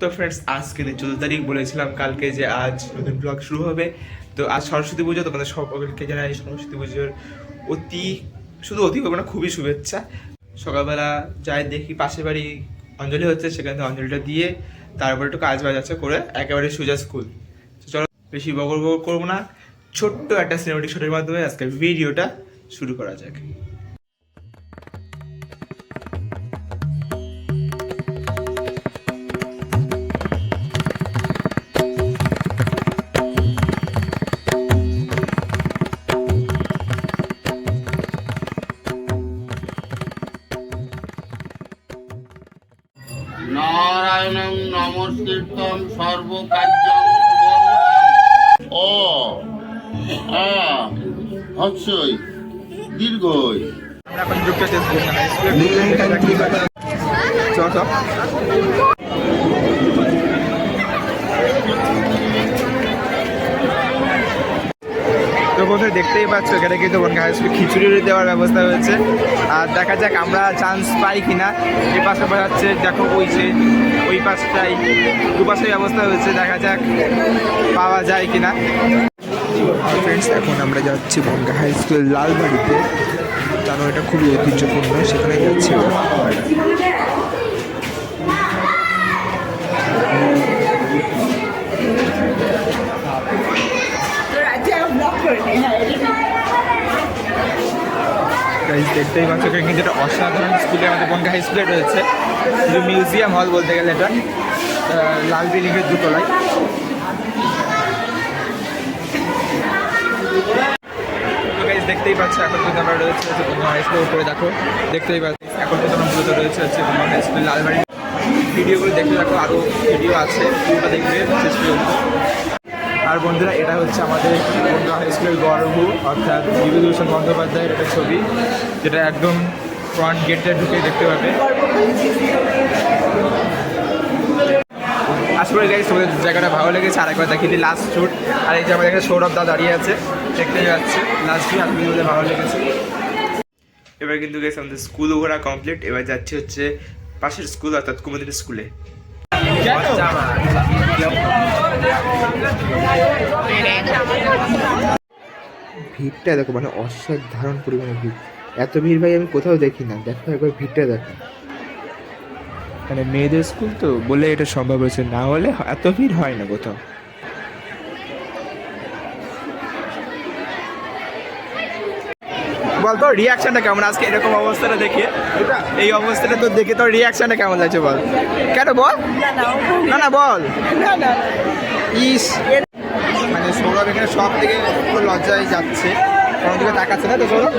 তো ফ্রেন্ডস আজকে চোদ্দ তারিখ বলেছিলাম, কালকে যে আজ নতুন ব্লগ শুরু হবে। তো আজ সরস্বতী পুজো, তোমাদের সকলকে জানাই সরস্বতী পুজোর অতি, শুধু অতি না, খুবই শুভেচ্ছা। সকালবেলা যাই দেখি পাশের বাড়ি অঞ্জলি হচ্ছে, সেখান থেকে অঞ্জলিটা দিয়ে তারপর একটু কাজ বাজ আছে করে একেবারে সুজা স্কুল চলো, বেশি বগর বগর করব না, ছোট্ট একটা সিনেমাটিক শটের মাধ্যমে আজকে ভিডিওটা শুরু করা যাক। নমস্কৃতম সর্বকার্যং ও আ হস্যই দীর্ঘই। আমরা এখন যুক্ত করব না স্কুলে তো বন্ধু দেখতেই পাচ্ছ, এখানে কিন্তু বনগা হাই স্কুল খিচুড়ি দেওয়ার ব্যবস্থা হয়েছে আর দেখা যাক আমরা চান্স পাই কিনা। এই পাশে যাচ্ছে দেখো ওই যে, ওই পাশটাই দুপাশে ব্যবস্থা হয়েছে দেখা যাক পাওয়া যায় কিনা। ফ্রেন্ডস এখন আমরা যাচ্ছি বনগা হাই স্কুল লালবাড়িতে। জানো, এটা খুবই ঐতিহ্যপূর্ণ, সেখানে যাচ্ছি আমরা। গাইজ দেখতেই পাচ্ছ কিন্তু একটা অসাধারণ স্কুলে আমাদের বনগা হাই স্কুলে রয়েছে। শুধু মিউজিয়াম হল বলতে গেলে এটা। লাল বিল্ডিংয়ের দুতলায়। দেখতেই পাচ্ছ, এখন কিন্তু আমরা রয়েছে হচ্ছে বনগা হাই স্কুলের উপরে, দেখো। দেখতেই পাচ্ছ, এখন কিন্তু আমরা মূলত রয়েছে হচ্ছে বনগা হাই স্কুল লালবাড়ি ভিডিওগুলো দেখতে দেখো আরও ভিডিও আছে। দেখবে আর বন্ধুরা, এটা হচ্ছে আমাদের হাই স্কুলের গর্ভ, অর্থাৎ বিভূতিভূষণ বন্দ্যোপাধ্যায়ের একটা ছবি, যেটা একদম ফ্রন্ট গেটে ঢুকে দেখতে পাবে। আশা করি গাইজ তোমাদের জায়গাটা ভালো লেগেছে, আর একবার দিই লাস্ট শুট আর এই যে আমাদের এখানে সৌরভ দা দাঁড়িয়ে আছে, দেখতে যাচ্ছে। লাস্ট শুট আর তোমাদের ভালো লেগেছে। এবার কিন্তু গেছে আমাদের স্কুল ঘোরা কমপ্লিট এবার যাচ্ছে হচ্ছে পাশের স্কুল অর্থাৎ কুমুদিনী স্কুলে ভিড়টা দেখো মানে অসাধারণ পরিমাণে ভিড়। এত ভিড় ভাই, আমি কোথাও দেখি না। দেখো একবার ভিড়টা দেখো। মানে মেয়েদের স্কুল তো বলে এটা সম্ভব হয়েছে। না হলে এত ভিড় হয় না কোথাও। বল তোর রিয়াকশনটা কেমন? আজকে এরকম অবস্থাটা দেখে এই অবস্থাটা তো দেখে তোর রিয়াকশনটা কেমন লাগছে বল? কেন বল? না না বল। ইস। মানে সৌরভ এখানে সব থেকে লজ্জায় যাচ্ছে। কোনো দিকে তাকাচ্ছে না তো সৌরভ?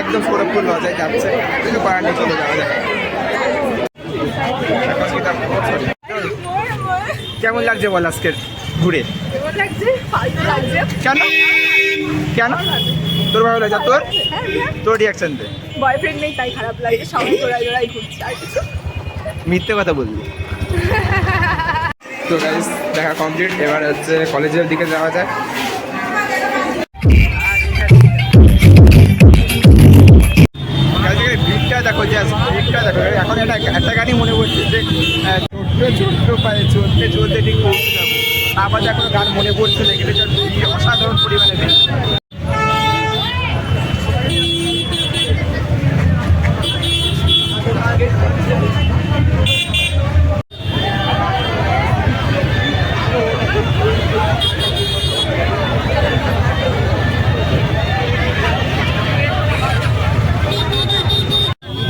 একদম সৌরভ লজ্জায় যাচ্ছে। কিছু করার নেই চলে যাওয়া যায় তার-। কেমন লাগছে বল আজকের ঘুরে? কেন? কেন? তোর ভালো আর তোর? তোর রিয়াকশন দে বয়ফ্রেন্ড নেই তাই খারাপ লাগে সবাই জোড়াই জোড়াই ঘুরছে আর কিছু। মিথ্যে কথা বলবি। তো গাইস দেখা কমপ্লিট এবার হচ্ছে কলেজের দিকে যাওয়া যায় ভিড়টা দেখো যে ভিড়টা দেখো। এখন একটা একটা গাড়ি মনে পড়ছে যে ছোট্ট ছোট্ট পায়ে চলতে চলতে ঠিক পৌঁছে যাব। আবার এখন গান মনে পড়ছে না এখানে যা ভিড়, অসাধারণ পরিমাণে ভিড়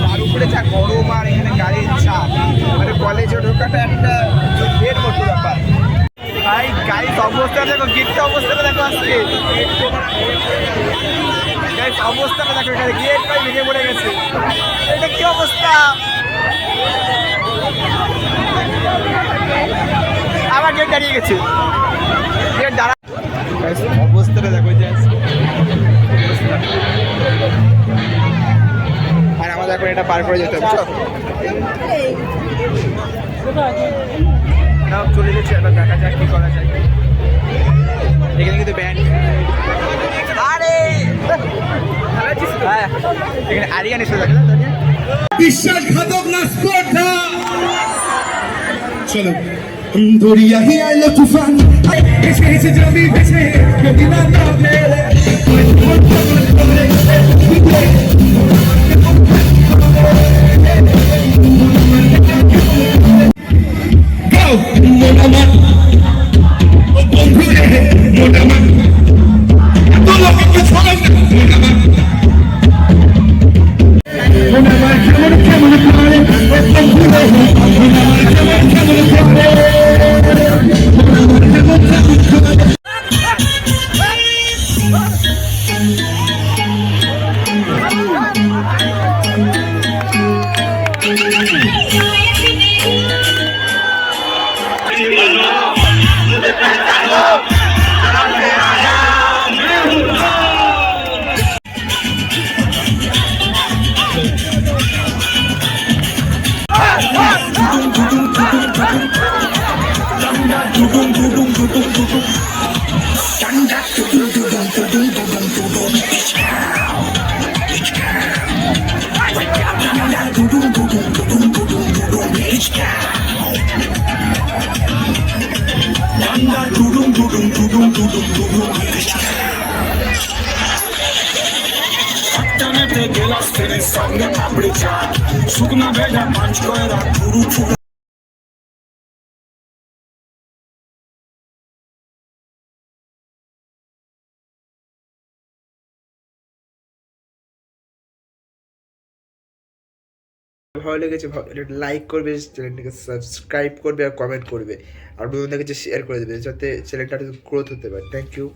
তার উপরে যা গরম আর এখানে গাড়ির চাপ মানে কলেজে ঢোকাটা একটা যুদ্ধের মতো ব্যাপার ভাই গাইস অবস্থা দেখো গেটটা অবস্থাটা দেখো আজকে। অবস্থাটা দেখো এখানে গেট ভাই ভেঙে পড়ে গেছে। এটা কি অবস্থা? আবার গেট দাঁড়িয়ে গেছে। গেট দাঁড়া অবস্থাটা দেখো জাস্ট আর আমাদের এখন এটা পার করে যেতে হবে? চলে যাচ্ছে এবার দেখা যাক কি করা যায়। এখানে কিন্তু ব্যান্ড আরে। হ্যাঁ এখানে আরিয়ান এসে থাকে বিশ্বাসঘাতক না স্পর্ধা? চলো দরিয়া হি আইলো তুফান। ভেসে ভেসে যাবি ভেসে না নামে গেলাস ফেরে সঙ্গে পাপড়ি চাট শুকনা ভেজা পাঁচ কয়রা পুরু ভালো লেগেছে লাইক করবে, চ্যানেলটিকে সাবস্ক্রাইব করবে আর কমেন্ট করবে। আর বন্ধুদের কাছে শেয়ার করে দেবে, যাতে চ্যানেলটা গ্রোথ হতে পারে। Thank you